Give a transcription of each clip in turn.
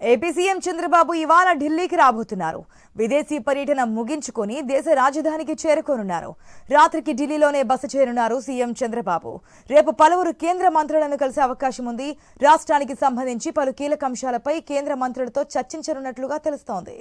AP CM Chandrababu ఇవాళ ఢిల్లీకి రాబోతున్నారు. విదేశీ పర్యటన ముగించుకొని దేశ రాజధానికి చేరుకోనున్నారు. రాత్రికి ఢిల్లీలోనే బస చేరున్నారు సీఎం చంద్రబాబు. రేపు పలువురు కేంద్ర మంత్రులను కలిసే అవకాశం ఉంది. రాష్ట్రానికి సంబంధించి పలు కీలక అంశాలపై కేంద్ర మంత్రులతో చర్చించనున్నట్లుగా తెలుస్తోంది.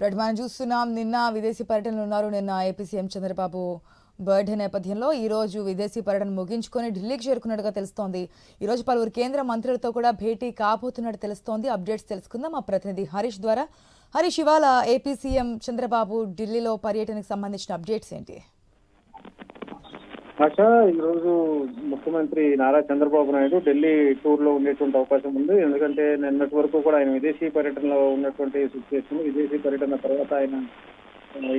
రైట్ మనం చూస్తున్నాం. నిన్న విదేశీ పర్యటనలో ఉన్నారు. నిన్న ఏపీ సీఎం చంద్రబాబు బర్త్డే నేపథ్యంలో ఈరోజు విదేశీ పర్యటన ముగించుకొని ఢిల్లీకి చేరుకున్నట్టుగా తెలుస్తోంది. ఈరోజు పలువురు కేంద్ర మంత్రులతో కూడా భేటీ కాబోతున్నట్టు తెలుస్తోంది. అప్డేట్స్ తెలుసుకుందాం. మా ప్రతినిధి హరీష్ ద్వారా. హరీష్ ఇవాళ ఏపీ సీఎం చంద్రబాబు ఢిల్లీలో పర్యటనకు సంబంధించిన అప్డేట్స్ ఏంటి? ఆశ ఈ రోజు ముఖ్యమంత్రి నారా చంద్రబాబు నాయుడు ఢిల్లీ టూర్లో ఉండేటువంటి అవకాశం ఉంది. ఎందుకంటే నిన్నటి వరకు కూడా ఆయన విదేశీ పర్యటనలో ఉన్నటువంటి సిచ్యువేషన్ విదేశీ పర్యటన తర్వాత ఆయన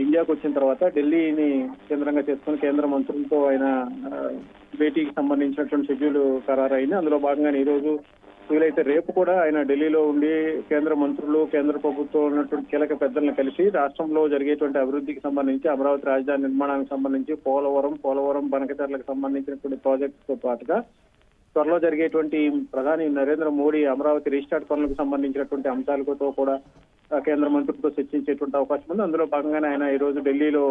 ఇండియాకు వచ్చిన తర్వాత ఢిల్లీని కేంద్రంగా చేసుకుని కేంద్ర మంత్రులతో ఆయన భేటీకి సంబంధించినటువంటి షెడ్యూల్ ఖరారైంది. అందులో భాగంగానే ఈ రోజు వీలైతే రేపు కూడా ఆయన ఢిల్లీలో ఉండి కేంద్ర మంత్రులు కేంద్ర ప్రభుత్వం ఉన్నటువంటి కీలక పెద్దలను కలిసి రాష్ట్రంలో జరిగేటువంటి అభివృద్ధికి సంబంధించి అమరావతి రాజధాని నిర్మాణానికి సంబంధించి పోలవరం పోలవరం బనకచర్లకు సంబంధించినటువంటి ప్రాజెక్టుతో తో పాటుగా త్వరలో జరిగేటువంటి ప్రధాని నరేంద్ర మోడీ అమరావతి రీస్టార్ట్ పనులకు సంబంధించినటువంటి అంశాలతో కూడా కేంద్ర మంత్రులతో చర్చించేటువంటి అవకాశం ఉంది. అందులో భాగంగానే ఆయన ఈ రోజు ఢిల్లీలో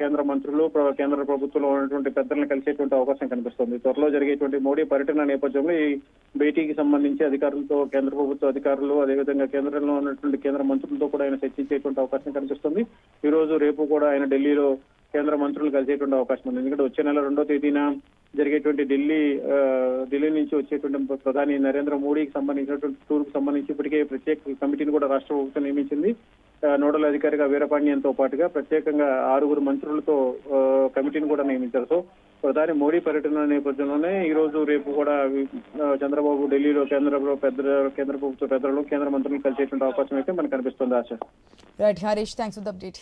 కేంద్ర మంత్రులు కేంద్ర ప్రభుత్వంలో ఉన్నటువంటి పెద్దలను కలిసేటువంటి అవకాశం కనిపిస్తుంది. త్వరలో జరిగేటువంటి మోడీ పర్యటన నేపథ్యంలో ఈ భేటీకి సంబంధించి అధికారులతో కేంద్ర ప్రభుత్వ అధికారులు అదేవిధంగా కేంద్రంలో ఉన్నటువంటి కేంద్ర మంత్రులతో కూడా ఆయన చర్చించేటువంటి అవకాశం కనిపిస్తుంది. ఈ రోజు రేపు కూడా ఆయన ఢిల్లీలో కేంద్ర మంత్రులు కలిసేటువంటి అవకాశం ఉంది. ఎందుకంటే వచ్చే నెల రెండో తేదీన జరిగేటువంటి ఢిల్లీ ఢిల్లీ నుంచి వచ్చేటువంటి ప్రధాని నరేంద్ర మోడీకి సంబంధించినటువంటి టూర్కు సంబంధించి ఇప్పటికే ప్రత్యేక కమిటీని కూడా రాష్ట్ర ప్రభుత్వం నియమించింది. నోడల్ అధికారిగా వీరపాండ్యంతో పాటుగా ప్రత్యేకంగా ఆరుగురు మంత్రులతో కమిటీని కూడా నియమించారు. సో ప్రధాని మోడీ పర్యటన నేపథ్యంలోనే ఈ రోజు రేపు కూడా చంద్రబాబు ఢిల్లీలో కేంద్రంలో పెద్ద కేంద్ర ప్రభుత్వ పెద్దలను కేంద్ర మంత్రులు కలిసేటువంటి అవకాశం అయితే మనకు కనిపిస్తుంది ఆశ. Right Harish thanks for the update